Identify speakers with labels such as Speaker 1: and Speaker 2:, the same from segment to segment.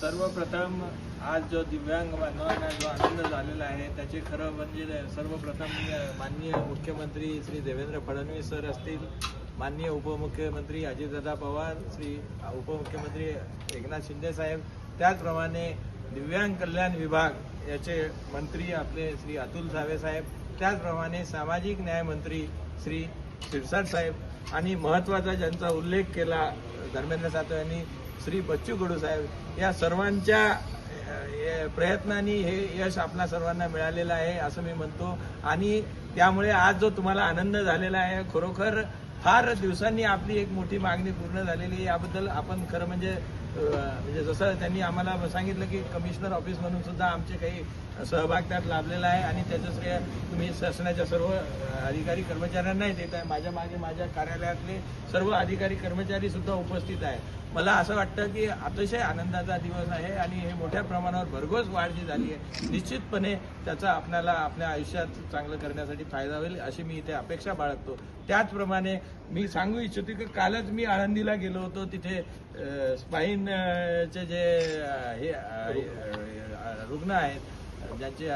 Speaker 1: सर्वप्रथम आज जो दिव्यांग बांधवांना जो आनंद झालेला आहे त्याचे खरं म्हणजे सर्वप्रथम माननीय मुख्यमंत्री श्री देवेंद्र फडणवीस सर असतील माननीय उपमुख्यमंत्री अजितदादा पवार श्री उपमुख्यमंत्री एकनाथ शिंदे साहेब त्याचप्रमाणे दिव्यांग कल्याण विभाग याचे मंत्री आपले श्री अतुल सावे साहेब त्याचप्रमाणे सामाजिक न्याय मंत्री श्री शिरसाट साहेब आणि महत्त्वाचा ज्यांचा उल्लेख केला धर्मेंद्र सातव यांनी श्री बच्चू कडू साहेब या सर्वांच्या प्रयत्नांनी हे यश आपल्या सर्वांना मिळालेलं आहे असं मी म्हणतो. आणि त्यामुळे आज जो तुम्हाला आनंद झालेला आहे खरोखर फार दिवसांनी आपली एक मोठी मागणी पूर्ण झालेली आहे. याबद्दल आपण खरं म्हणजे म्हणजे जसं त्यांनी आम्हाला सांगितलं की कमिशनर ऑफिस म्हणून सुद्धा आमचे काही सहभाग त्यात लाभलेला आहे आणि त्याचं श्रेय तुम्ही शासनाच्या सर्व अधिकारी कर्मचाऱ्यांनाही देत आहे माझ्या मागे माझ्या कार्यालयातले सर्व अधिकारी कर्मचारी सुद्धा उपस्थित आहे मला असं वाटतं की अतिशय आनंदाचा दिवस आहे आणि हे मोठ्या प्रमाणावर भरघोस वाढ जी झाली आहे निश्चितपणे त्याचा आपल्याला आपल्या आयुष्यात चांगलं करण्यासाठी फायदा होईल अशी मी इथे अपेक्षा बाळगतो. त्याचप्रमाणे मी सांगू इच्छितो की कालच मी आळंदीला गेलो होतो. तिथे स्पाईन चे जे हे रुग्ण आहेत ज्यांचे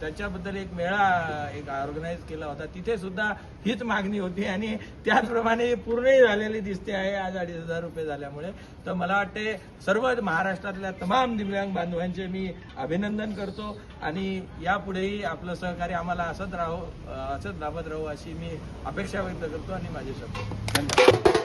Speaker 1: त्याच्याबद्दल एक मेळा एक ऑर्गनाईज केला होता. तिथे सुद्धा हीच मागणी होती आणि त्याचप्रमाणे पूर्णही झालेली दिसते आहे. आज अडीच हजार रुपये झाल्यामुळे. तर मला वाटते सर्व महाराष्ट्रातल्या तमाम दिव्यांग बांधवांचे मी अभिनंदन करतो आणि यापुढेही आपलं सहकार्य आम्हाला असंच राहो असंच लाभत राहू अशी मी अपेक्षा व्यक्त करतो आणि माझे शब्द धन्यवाद.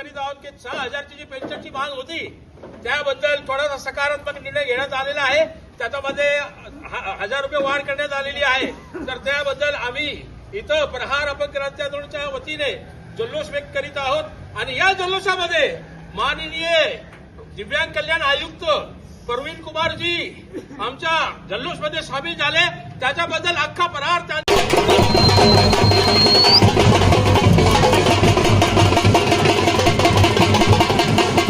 Speaker 2: करीत आहोत की सहा हजारची जी पेन्शनची माग होती त्याबद्दल थोडासा सकारात्मक निर्णय घेण्यात आलेला आहे. त्याच्यामध्ये हजार रुपये वाढ करण्यात आलेली आहे. तर त्याबद्दल आम्ही इथं प्रहार अपक्रांतीच्या वतीने जल्लोष व्यक्त करीत आहोत. आणि या जल्लोषामध्ये माननीय दिव्यांग कल्याण आयुक्त प्रवीण कुमारजी आमच्या जल्लोषमध्ये सामील झाले. त्याच्याबद्दल अख्खा प्रहार त्या